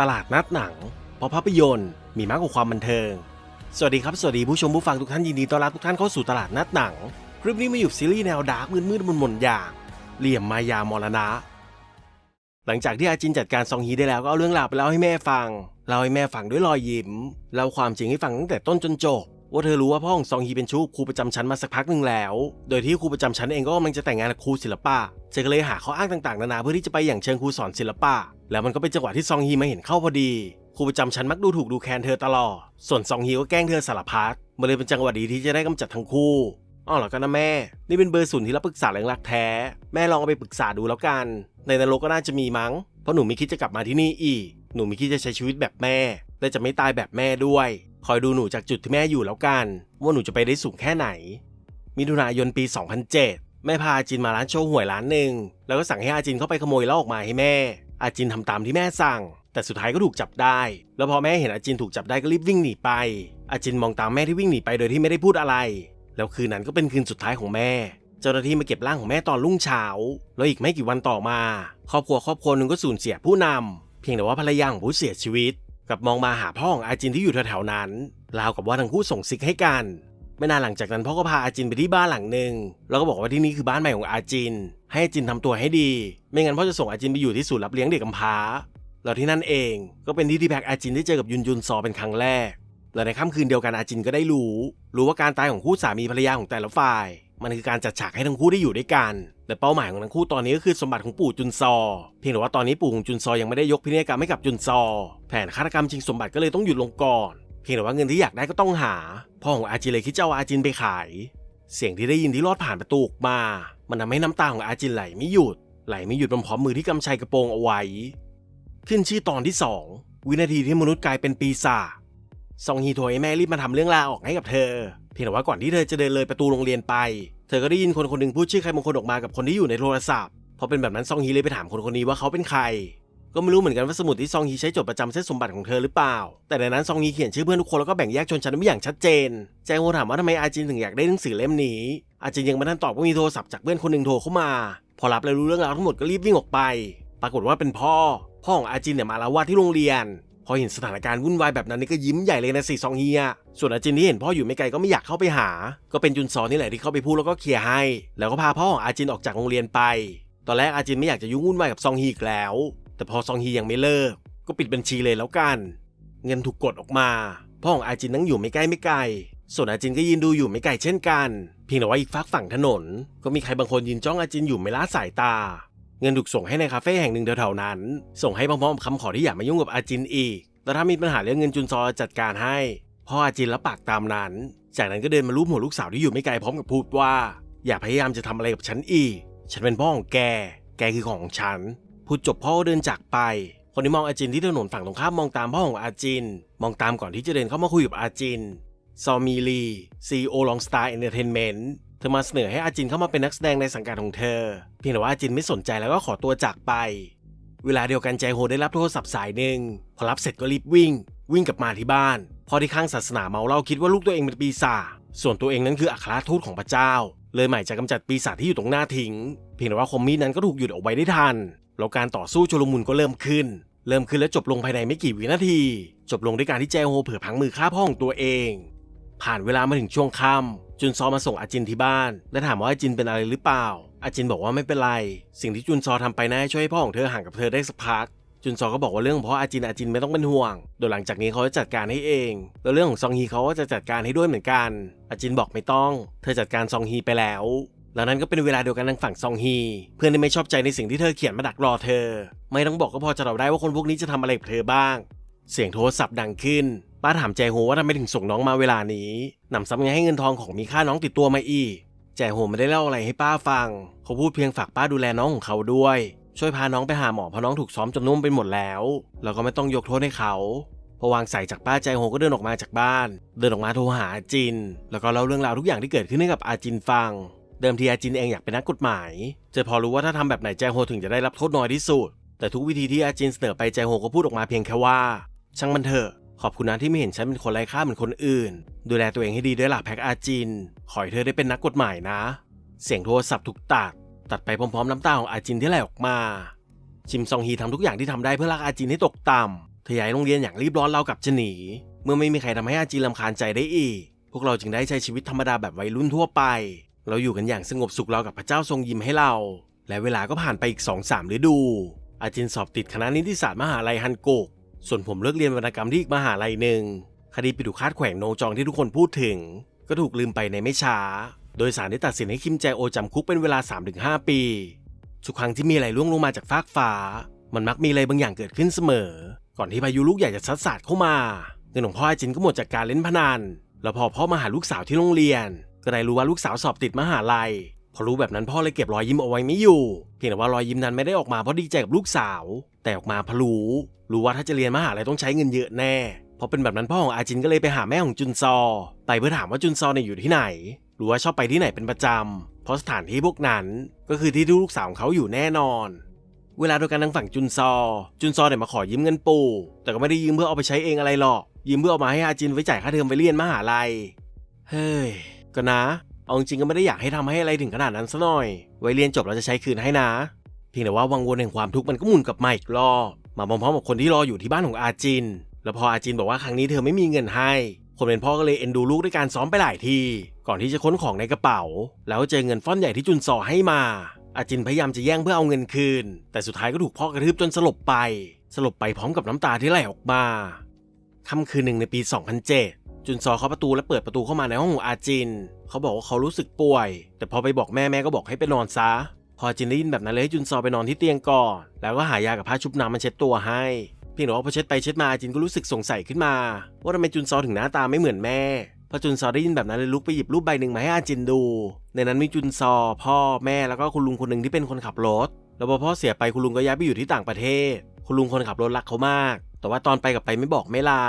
ตลาดนัดหนัง เพราะภาพยนตร์มีมากกว่าความบันเทิง สวัสดีครับ สวัสดีผู้ชมผู้ฟังทุกท่านยินดีต้อนรับทุกท่านเข้าสู่ตลาดนัดหนัง คลิปนี้มาอยู่ซีรีส์แนวดาร์กมืดมืดมนมนอย่าง เหลี่ยมมายามรณะ หลังจากที่อาจินจัดการซองฮีได้แล้วก็เอาเรื่องราวไปเล่าให้แม่ฟังเล่าให้แม่ฟังด้วยรอยยิ้มเล่าความจริงให้ฟังตั้งแต่ต้นจนจบ ว่าเธอรู้ว่าพ่อของซองฮีเป็นชู้ครูประจำชั้นมาสักพักหนึ่งแล้ว โดยที่ครูประจำชั้นเองก็กำลังจะแต่งงานกับครูศิลปะเธอก็เลยหาข้ออ้างต่างๆนานาเพื่อที่จะไปอย่างเชิงครูสอนศิลปะ แล้วมันก็เป็นจังหวะที่ซองฮีมาเห็นเข้าพอดีครูประจำชั้นมักดูถูกดูแคลนเธอตลอด ส่วนซองฮีก็แกล้งเธอสารพัดมันเลยเป็นจังหวะดีที่จะได้กำจัดทั้งคู่อ๋อเหรอกันนะแม่ นี่เป็นเบอร์ศูนย์ที่รับปรึกษาเรื่องรักแท้ แม่ลองเอาไปปรึกษาดูแล้วกัน ในนรกก็น่าจะมีมั้ง เพราะหนูไม่คิดจะกลับมาที่นี่อีก หนูไม่คิดจะใช้ชีวิตแบบแม่ และจะไม่ตายแบบแม่ด้วย คอยดูหนูจากจุดที่แม่อยู่แล้วกัน ว่าหนูจะไปได้สูงแค่ไหน มิถุนายนปี 2007 แม่พาอาจินมาร้านโชว์หวยร้านหนึ่งแล้วก็สั่งให้อาจินเข้าไปขโมยเหล้าออกมาให้แม่ อาจินทำตามที่แม่สั่ง แต่สุดท้ายก็ถูกจับได้ แล้วพอแม่เห็นอาจินถูกจับได้ก็รีบวิ่งหนีไป อาจินมองตามแม่ที่วิ่งหนีไปโดยที่ไม่ได้พูดอะไร แล้วคืนนั้นก็เป็นคืนสุดท้ายของแม่เจ้าหน้าที่มาเก็บร่างของแม่ตอนรุ่งเช้า แล้วอีกไม่กี่วันต่อมา ครอบครัวครอบครัวหนึ่งก็สูญเสียผู้นำเพียงแต่ว่าภรรยาของผู้เสียชีวิต กลับมองมาหาพ่อของอาจินที่อยู่แถวๆนั้น ราวกับว่าทั้งคู่ส่งซิกให้กัน ไม่นานหลังจากนั้นพ่อก็พาอาจินไปที่บ้านหลังหนึ่งแล้วก็บอกว่าที่นี่คือบ้านใหม่ของอาจิน ให้อาจินทำตัวให้ดี ไม่งั้นพ่อจะส่งอาจินไปอยู่ที่ศูนย์รับเลี้ยงเด็กกำพร้าแล้วที่นั่นเองก็เป็นที่ที่แพ็กอาจินได้เจอกับยุนยุนซอเป็นครั้งแรกและในค่ำคืนเดียวกันอาจินก็ได้รู้ รู้ว่าการตายของคู่สามีภรรยาของแต่ละฝ่าย มันคือการจัดฉากให้ทั้งคู่ได้อยู่ด้วยกันแต่เป้าหมายของทั้งคู่ตอนนี้ก็คือสมบัติของปู่จุนซอ เพียงแต่ว่าตอนนี้ปู่ของจุนซอยังไม่ได้ยกพินัยกรรมให้กับจุนซอ แผนฆาตกรรมชิงสมบัติก็เลยต้องหยุดลงก่อน เพียงแต่ว่าเงินที่อยากได้ก็ต้องหา พ่อของอาจินเลยคิดจะเอาอาจินไปขาย เสียงที่ได้ยินที่ลอดผ่านประตูออกมา มันทำให้น้ำตาของอาจินไหลไม่หยุด ไหลไม่หยุดพร้อมมือที่กำชัยกระโปรงเอาไว้ ขึ้นชื่อตอนที่ 2 วินาทีที่มนุษย์กลายเป็นปีศาจซองฮีโทยแม่รีบมาทำเรื่องราออกให้กับเธอ พียงแต่ว่าก่อนที่เธอจะเดินเลยประตูโรงเรียนไป เธอก็ได้ยินคนคนหนึ่งพูดชื่อใครบางคนออกมากับคนที่อยู่ในโทรศัพท์พอเป็นแบบนั้นซองฮีเลยไปถามคนคนนี้ว่าเขาเป็นใคร ก็ไม่รู้เหมือนกันว่าสมุดที่ซองฮีใช้จดประจำเส้นสมบัติของเธอหรือเปล่า แต่ในนั้นซองฮีเขียนชื่อเพื่อนทุกคนแล้วก็แบ่งแยกชนชั้นไว้อย่างชัดเจน แจงโฮถามว่าทำไมอาจินถึงอยากได้หนังสือเล่มนี้ อาจินยังไม่ทันตอบก็มีโทรศัพท์จากเพื่อนคนหนึ่งโทรเข้ามา พอรับแล้วรู้เรื่องราวทั้งหมดก็รีบวิ่งออกไป ปรากฏว่าเป็นพ่อ พ่อของอาจินเนี่ยมาละวาดที่โรงเรียน อเห็นสถานการณ์วุ่นวายแบบนั้นนี่ก็ยิ้มใหญ่เลยนะสิซองเฮีย ส่วนอาจินที่เห็นพ่ออยู่ไม่ไกลก็ไม่อยากเข้าไปหา ก็เป็นจุนซอนี่แหละที่เข้าไปพูดแล้วก็เคลียร์ให้ แล้วก็พาพ่อของอาจินออกจากโรงเรียนไป ตอนแรกอาจินไม่อยากจะยุ่งวุ่นวายกับซองฮีอีกแล้ว แต่พอซองฮียังไม่เลิก ก็ปิดบัญชีเลยแล้วกัน เงินถูกกดออกมา พ่อของอาจินนั่งอยู่ไม่ใกล้ไม่ไกล ส่วนอาจินก็ยืนดูอยู่ไม่ไกลเช่นกัน เพียงแต่ว่าอีกฝักฝั่งถนน ก็มีใครบางคนยืนจ้องอาจินอยู่ไม่ละสายตา เงินถูกส่งให้ในคาเฟ่แห่งหนึ่งแถวๆนั้น ส่งให้พร้อมๆคำขอที่อย่ามายุ่งกับอาจินอีกแล้วถ้ามีปัญหาเรื่องเงินจุนซอจัดการให้พ่ออาจินรับปากตามนั้น จากนั้นก็เดินมาลูบหัวลูกสาวที่อยู่ไม่ไกลพร้อมกับพูดว่า อย่าพยายามจะทำอะไรกับฉันอีก ฉันเป็นพ่อของแก แกคือของฉัน พูดจบพ่อก็เดินจากไป คนที่มองอาจินที่ถนนฝั่งตรงข้ามมองตามพ่อของอาจิน มองตามก่อนที่จะเดินเข้ามาคุยกับอาจิน ซอมีลีซีโอลองสตาร์เอนเตอร์เทนเมนต์ เธอมาเสนอให้อาจินเข้ามาเป็นนักแสดงในสังกัดของเธอ เพียงแต่ว่าอาจินไม่สนใจแล้วก็ขอตัวจากไป เวลาเดียวกันแจโฮได้รับโทรศัพท์สายหนึ่งพอรับเสร็จก็รีบวิ่ง วิ่งกลับมาที่บ้านพอที่ข้างศาสนาเมาเล้าคิดว่าลูกตัวเองเป็นปีศาจส่วนตัวเองนั้นคืออัครทูตของพระเจ้า เลยหมายจะกำจัดปีศาจที่อยู่ตรงหน้าทิ้ง เพียงแต่ว่าคมมีดนั้นก็ถูกหยุดเอาไว้ได้ทันแล้วการต่อสู้ชุลมุนก็เริ่มขึ้น เริ่มขึ้นและจบลงภายในไม่กี่วินาที จบลงด้วยการที่แจโฮเผลอพังมือฆ่าพ่อของตัวเอง ผ่านเวลามาถึงช่วงค่ำ จุนซอมาส่งอาจินที่บ้าน และถามว่าอาจินเป็นอะไรหรือเปล่า อาจินบอกว่าไม่เป็นไร สิ่งที่จุนซอทำไปน่าช่วยให้พ่อของเธอห่างกับเธอได้สักพักจุนซอก็บอกว่าเรื่องของพ่ออาจินอาจินไม่ต้องเป็นห่วง โดยหลังจากนี้เขาจะจัดการให้เอง แล้วเรื่องของซองฮีเขาก็จะจัดการให้ด้วยเหมือนกัน อาจินบอกไม่ต้อง เธอจัดการซองฮีไปแล้วแล้วนั้นก็เป็นเวลาเดียวกันทางฝั่งซองฮี เพื่อนที่ไม่ชอบใจในสิ่งที่เธอเขียนมาดักรอเธอ ไม่ต้องบอกก็พอจะเดาได้ว่าคนพวกนี้จะทำอะไรกับเธอบ้าง เสียงโทรศัพท์ดังขึ้น ป้าถามแจโฮว่าทำไมถึงส่งน้องมาเวลานี้หนำซ้ำยังให้เงินทองของมีค่าน้องติดตัวมาอีก แจโฮไม่ได้เล่าอะไรให้ป้าฟัง เขาพูดเพียงฝากป้าดูแลน้องของเขาด้วย ช่วยพาน้องไปหาหมอเพราะน้องถูกซ้อมจนนุ่มไปหมดแล้วแล้วก็ไม่ต้องยกโทษให้เขาพอวางสายจากป้าแจโฮก็เดินออกมาจากบ้าน เดินออกมาโทรหาอาจิน แล้วก็เล่าเรื่องราวทุกอย่างที่เกิดขึ้นให้กับอาจินฟัง เดิมทีอาจินเองอยากเป็นนักกฎหมายจะพอรู้ว่าถ้าทำแบบไหนแจโฮถึงจะได้รับโทษน้อยที่สุด แต่ทุกวิธีที่อาจินเสนอไปแจโฮก็พูดออกมาเพียงแค่ว่า ช่างมันเถอะ ขอบคุณนะที่ไม่เห็นฉันเป็นคนไร้ค่าเหมือนคนอื่น ดูแลตัวเองให้ดีด้วยล่ะแพ็กอาจิน ขอให้เธอได้เป็นนักกฎหมายนะ เสียงโทรศัพท์ถูกตัด ตัดไปพร้อมๆน้ำตาของอาจินที่ไหลออกมา จิมซองฮีทำทุกอย่างที่ทำได้เพื่อลากอาจินให้ตกต่ำเธอย้ายโรงเรียนอย่างรีบร้อนเรากับจะหนี เมื่อไม่มีใครทำให้อาจีนลำคาญใจได้อีก พวกเราจึงได้ใช้ชีวิตธรรมดาแบบวัยรุ่นทั่วไป เราอยู่กันอย่างสงบสุขเรากับพระเจ้าทรงยิ้มให้เรา และเวลาก็ผ่านไปอีกสองสามฤดู อาจินสอบติดคณะนิติศาสตร์มหาลัยฮันโกก ส่วนผมเลือกเรียนวรรณกรรมที่อีกมหาลัยหนึ่งคดีปิดุคาดแขวงโนจองที่ทุกคนพูดถึง ก็ถูกลืมไปในไม่ช้า โดยศาลได้ตัดสินให้คิมแจโอจำคุกเป็นเวลา 3-5 ปี ทุกครั้งที่มีอะไรล่วงลงมาจากฟากฟ้า มันมักมีอะไรบางอย่างเกิดขึ้นเสมอ ก่อนที่พายุลูกใหญ่จะซัดสาดเข้ามาเงินของพ่อไอจินก็หมดจากการเล่นพนันแล้วพอพ่อมาหาลูกสาวที่โรงเรียน ก็ได้รู้ว่าลูกสาวสอบติดมหาลัย พอรู้แบบนั้นพ่อเลยเก็บรอยยิ้มเอาไว้ไม่อยู่ เพียงแต่ว่ารอยยิ้มนั้นไม่ได้ออกมาเพราะดีใจกับลูกสาว แต่ออกมาพราะรู้ รู้ว่าถ้าจะเรียนมหาลัยต้องใช้เงินเยอะแน่พอเป็นแบบนั้นพ่อของอาจินก็เลยไปหาแม่ของจุนซอ ไปเพื่อถามว่าจุนซอเนี่ยอยู่ที่ไหนรู้ว่าชอบไปที่ไหนเป็นประจำ เพราะสถานที่พวกนั้นก็คือที่ที่ลูกสาวของเขาอยู่แน่นอน เวลาโดยการทางฝั่งจุนซอ จุนซอเนี่ยมาขอยืมเงินปู่ แต่ก็ไม่ได้ยืมเพื่อเอาไปใช้เองอะไรหรอก ยืมเพื่อเอามาให้อาจินไว้จ่ายค่าเทอมไปเรียนมหาลัย เฮ้ย ก็นะ เอาจริงก็ไม่ได้อยากให้ทำให้อะไรถึงขนาดนั้นซะหน่อย ไว้เรียนจบเราจะใช้คืนให้นะ เพียงแต่ว่าวังวนแห่งความทุกข์มันก็หมุนกลับมาอีกรอบมาพร้อมๆกับคนที่รออยู่ที่บ้านของอาจิน แล้วพออาจินบอกว่าครั้งนี้เธอไม่มีเงินให้ คนเป็นพ่อก็เลยเอ็นดูลูกด้วยการซ้อมไปหลายที ก่อนที่จะค้นของในกระเป๋า แล้วเจอเงินฟ้อนใหญ่ที่จุนซอให้มา อาจินพยายามจะแย่งเพื่อเอาเงินคืน แต่สุดท้ายก็ถูกพ่อกระทืบจนสลบไป สลบไปพร้อมกับน้ำตาที่ไหลออกมาค่ำคืนหนึ่งในปี 2007 จุนซอเคาะประตูและเปิดประตูเข้ามาในห้องของอาจิน เขาบอกว่าเขารู้สึกป่วย แต่พอไปบอกแม่แม่ก็บอกให้ไปนอนซะ พอจินได้ยินแบบนั้นเลยให้จุนซอไปนอนที่เตียงก่อน แล้วก็หายากับผ้าชุบน้ำมาเช็ดตัวให้ เพียงแต่ว่าพอเช็ดไปเช็ดมาอาจินก็รู้สึกสงสัยขึ้นมา ว่าทำไมจุนซอถึงหน้าตาไม่เหมือนแม่ พอจุนซอได้ยินแบบนั้นเลยลุกไปหยิบรูปใบหนึ่งมาให้อาจินดู ในนั้นมีจุนซอ พ่อแม่แล้วก็คุณลุงคนหนึ่งที่เป็นคนขับรถ แล้วพอพ่อเสียไปคุณลุงก็ย้ายไปอยู่ที่ต่างประเทศ คุณลุงคนขับรถรักเขามาก แต่ว่าตอนไปกับไปไม่บอกไม่ลา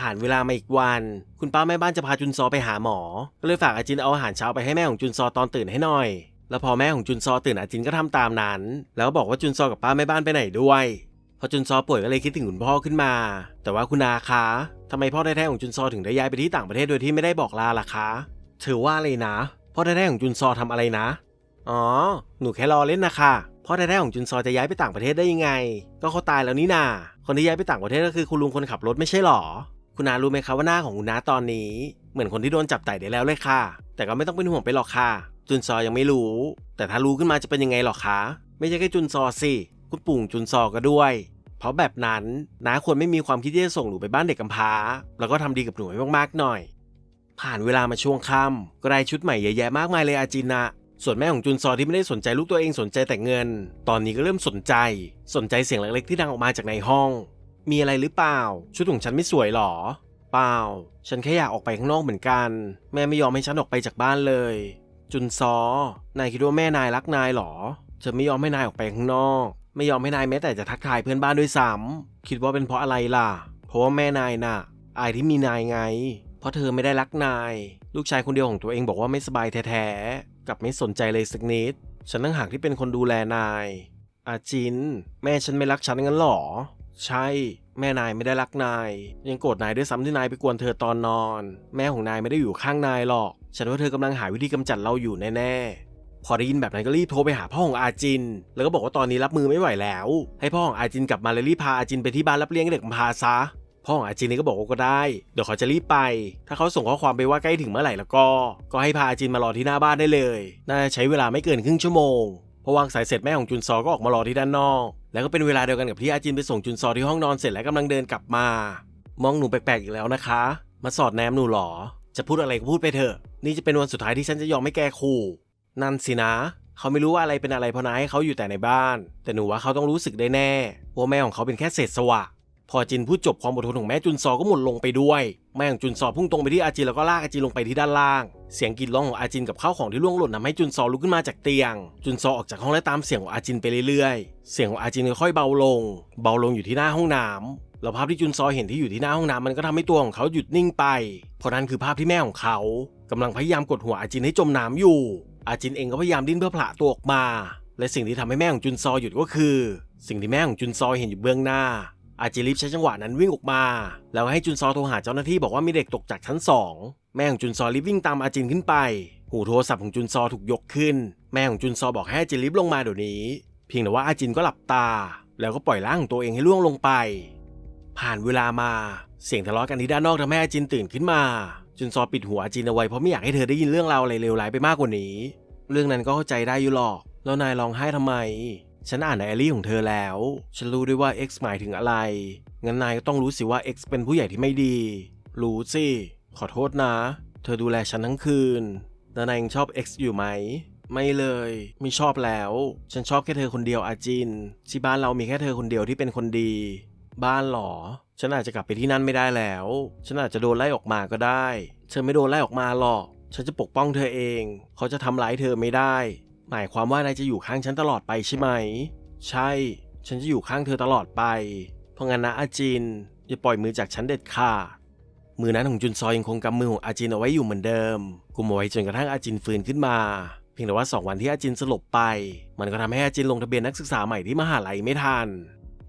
ผ่านเวลามาอีกวัน คุณป้าแม่บ้านจะพาจุนซอไปหาหมอ ก็เลยฝากอาจินเอาอาหารเช้าไปให้แม่ของจุนซอตอนตื่นให้หน่อย แล้วพอแม่ของจุนซอตื่นอาจินก็ทำตามนั้น แล้วบอกว่าจุนซอกับป้าแม่บ้านไปไหนด้วยพอจุนซอป่วยก็เลยคิดถึงคุณพ่อขึ้นมา แต่ว่าคุณอาคะทำไมพ่อแท้ๆของจุนซอถึงได้ย้ายไปที่ต่างประเทศโดยที่ไม่ได้บอกลาล่ะคะถือว่าอะไรนะ พ่อแท้ๆของจุนซอทำอะไรนะ อ๋อ หนูแค่รอเล่นนะคะพ่อแท้ๆของจุนซอจะย้ายไปต่างประเทศได้ยังไง ก็เขาตายแล้วนี่นา คนที่ย้ายไปต่างประเทศก็คือคุณลุงคนขับรถไม่ใช่หรอ คุณนารู้ไหมคะว่าหน้าของคุณนาตอนนี้ เหมือนคนที่โดนจับไต่ได้แล้วเลยค่ะ แต่ก็ไม่ต้องเป็นห่วงไปหรอกค่ะ จุนซอยังไม่รู้ แต่ถ้ารู้ขึ้นมาจะเป็นยังไงหรอคะ ไม่ใช่แค่จุนซอสิ คุณปู่จุนซอก็ด้วย เพราะแบบนั้นน้าควรไม่มีความคิดที่จะส่งหนูไปบ้านเด็กกำพร้า แล้วก็ทำดีกับหนูให้มากๆหน่อย ผ่านเวลามาช่วงค่ำก็ได้ชุดใหม่เยอะแยะมากมายเลยอาจินะส่วนแม่ของจุนซอที่ไม่ได้สนใจลูกตัวเองสนใจแต่เงิน ตอนนี้ก็เริ่มสนใจ สนใจเสียงเล็กๆที่ดังออกมาจากในห้อง มีอะไรหรือเปล่า ชุดของฉันไม่สวยหรอ เปล่า ฉันแค่อยากออกไปข้างนอกเหมือนกัน แม่ไม่ยอมให้ฉันออกไปจากบ้านเลย จุนซอ นายคิดว่าแม่นายรักนายหรอ จะไม่ยอมให้นายออกไปข้างนอก ไม่ยอมให้นายแม้แต่จะทักทายเพื่อนบ้านด้วยซ้ำคิดว่าเป็นเพราะอะไรล่ะ เพราะว่าแม่นายน่ะ อายที่มีนายไง เพราะเธอไม่ได้รักนาย ลูกชายคนเดียวของตัวเองบอกว่าไม่สบายแท้ๆกับไม่สนใจเลยสักนิด ฉันตั้งหากที่เป็นคนดูแลนาย อาจิน แม่ฉันไม่รักฉันงั้นหรอ ใช่ แม่นายไม่ได้รักนาย ยังโกรธนายด้วยซ้ำที่นายไปกวนเธอตอนนอน แม่ของนายไม่ได้อยู่ข้างนายหรอก ฉันว่าเธอกำลังหาวิธีกำจัดเราอยู่แน่ๆ พอได้ยินแบบนั้นก็รีบโทรไปหาพ่อของอาจิน แล้วก็บอกว่าตอนนี้รับมือไม่ไหวแล้ว ให้พ่อของอาจินกลับมาเลยรีบพาอาจินไปที่บ้านรับเลี้ยงเด็กกำพร้าซะพ่อของอาจินนี่ก็บอกว่าก็ได้ เดี๋ยวเขาจะรีบไป ถ้าเขาส่งข้อความไปว่าใกล้ถึงเมื่อไหร่แล้วก็ ก็ให้พาอาจินมารอที่หน้าบ้านได้เลย น่าจะใช้เวลาไม่เกินครึ่งชั่วโมง พอวางสายเสร็จแม่ของจุนซอก็ออกมารอที่ด้านนอก แล้วก็เป็นเวลาเดียวกันกับที่อาจินไปส่งจุนซอที่ห้องนอนเสร็จแล้วกำลังเดินกลับมา มองหนูแปลกๆอีกแล้วนะคะ มาสอดแนมหนูหรอ จะพูดอะไรก็พูดไปเถอะ นี่จะเป็นวันสุดท้ายที่ฉันจะยอมไม่แก้คู่นั่นสินะ เขาไม่รู้ว่าอะไรเป็นอะไรเพราะนายให้เขาอยู่แต่ในบ้าน แต่หนูว่าเขาต้องรู้สึกได้แน่ว่าแม่ของเขาเป็นแค่เศษสวะ พอจินพูดจบความอดทนของแม่จุนซอก็หมดลงไปด้วย แม่ของจุนซอพุ่งตรงไปที่อาจินแล้วก็ลากอาจินลงไปที่ด้านล่าง เสียงกรีดร้องของอาจินกับข้าวของที่ล่วงหล่นทำให้จุนซอลุกขึ้นมาจากเตียง จุนซอออกจากห้องและตามเสียงของอาจินไปเรื่อยๆ เสียงของอาจินค่อยๆเบาลง เบาลงอยู่ที่หน้าห้องน้ำแล้วภาพที่จุนซอเห็นที่อยู่ที่หน้าห้องน้ำมันก็ทำให้ตัวของเขาหยุดนิ่งไป เพราะนั่นคือภาพที่แม่ของเขากำลังพยายามกดหัวอาจินให้จมน้ำอยู่ อาจินเองก็พยายามดิ้นเพื่อผละตัวออกมา และสิ่งที่ทำให้แม่ของจุนซอหยุดก็คือ สิ่งที่แม่ของจุนซอเห็นอยู่เบื้องหน้า อาจิรีบใช้จังหวะนั้นวิ่งออกมา แล้วให้จุนซอโทรหาเจ้าหน้าที่บอกว่ามีเด็กตกจากชั้นสองแม่ของจุนซอรีบวิ่งตามอาจินขึ้นไป หูโทรศัพท์ของจุนซอถูกยกขึ้น แม่ของจุนซอบอกให้อาจินรีบลงมาเดี๋ยวนี้ เพียงแต่ว่าอาจินก็หลับตา แล้วก็ปล่อยร่างของตัวเองให้ล่วงลงไป ผ่านเวลามา เสียงทะเลาะกันที่ด้านนอกทำให้อาจินตื่นขึ้นมา จุนซอปิดหัวอาจินเอาไว้เพราะไม่อยากให้เธอได้ยินเรื่องราวอะไรเลวร้ายไปมากกว่านี้ เรื่องนั้นก็เข้าใจได้อยู่หรอก แล้วนายร้องไห้ทำไม ฉันอ่านในไอรี่ของเธอแล้ว ฉันรู้ด้วยว่า X หมายถึงอะไร งั้นนายก็ต้องรู้สิว่า X เป็นผู้ใหญ่ที่ไม่ดี รู้สิ ขอโทษนะ เธอดูแลฉันทั้งคืน แล้วนายยังชอบ X อยู่ไหม ไม่เลย ไม่ชอบแล้ว ฉันชอบแค่เธอคนเดียวอาจิน ที่บ้านเรามีแค่เธอคนเดียวที่เป็นคนดี บ้านหรอ ฉันอาจจะกลับไปที่นั่นไม่ได้แล้ว ฉันอาจจะโดนไล่ออกมาก็ได้ เธอไม่โดนไล่ออกมาหรอก ฉันจะปกป้องเธอเอง เขาจะทำร้ายเธอไม่ได้ หมายความว่านายจะอยู่ข้างฉันตลอดไปใช่ไหม ใช่ ฉันจะอยู่ข้างเธอตลอดไป เพราะงั้นนะอาจิน อย่าปล่อยมือจากฉันเด็ดขาด มือนั้นของจุนซอยยังคงกำมือของอาจินเอาไว้อยู่เหมือนเดิมกุมเอาไว้จนกระทั่งอาจินฟื้นขึ้นมา เพียงแต่ว่า 2 วันที่อาจินสลบไป มันก็ทำให้อาจินลงทะเบียนนักศึกษาใหม่ที่มหาลัยไม่ทัน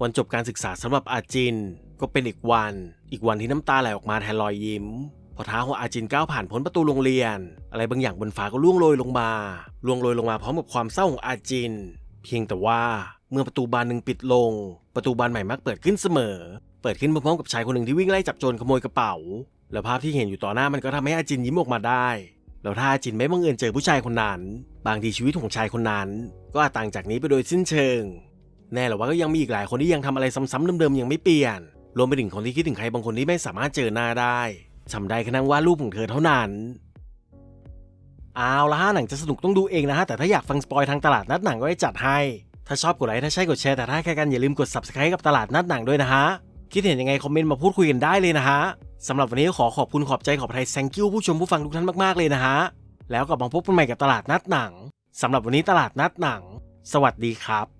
วันจบการศึกษาสำหรับอาจินก็เป็นอีกวัน อีกวันที่น้ำตาไหลออกมาแทนรอยยิ้ม พอเท้าของอาจินก้าวผ่านพ้นประตูโรงเรียน อะไรบางอย่างบนฟ้าก็ล่วงโรยลงมาล่วงโรยลงมาพร้อมกับความเศร้าของอาจิน เพียงแต่ว่าเมื่อประตูบานหนึ่งปิดลง ประตูบานใหม่มักเปิดขึ้นเสมอ เปิดขึ้นพร้อมๆกับชายคนหนึ่งที่วิ่งไล่จับโจรขโมยกระเป๋า แล้วภาพที่เห็นอยู่ต่อหน้ามันก็ทำให้อาจินยิ้มออกมาได้แล้วถ้าอาจินไม่บังเอิญเจอผู้ชายคนนั้น บางทีชีวิตของชายคนนั้น ก็อาจต่างจากนี้ไปโดยสิ้นเชิง แน่แหละว่าก็ยังมีอีกหลายคนที่ยังทำอะไรซ้ำๆเดิมๆยังไม่เปลี่ยนรวมไปถึงคนที่คิดถึงใครบางคนที่ไม่สามารถเจอหน้าได้ จำได้แค่นั่งวาดรูปของเธอเท่านั้น เอาละฮะหนังจะสนุกต้องดูเองนะฮะ แต่ถ้าอยากฟังสปอยทางตลาดนัดหนังก็ให้จัดให้ ถ้าชอบกดไลค์ถ้าใช่กดแชร์แต่ถ้าใครกันอย่าลืมกด subscribe กับตลาดนัดหนังด้วยนะฮะ คิดเห็นยังไงคอมเมนต์มาพูดคุยกันได้เลยนะฮะสำหรับวันนี้ขอขอบคุณขอบใจขอบไทย thank you ผู้ชมผู้ฟังทุกท่านมากๆเลยนะฮะแล้วกลับมาพบกันใหม่กับตลาดนัดหนังสำหรับวันนี้ตลาดนัดหนัง สวัสดีครับ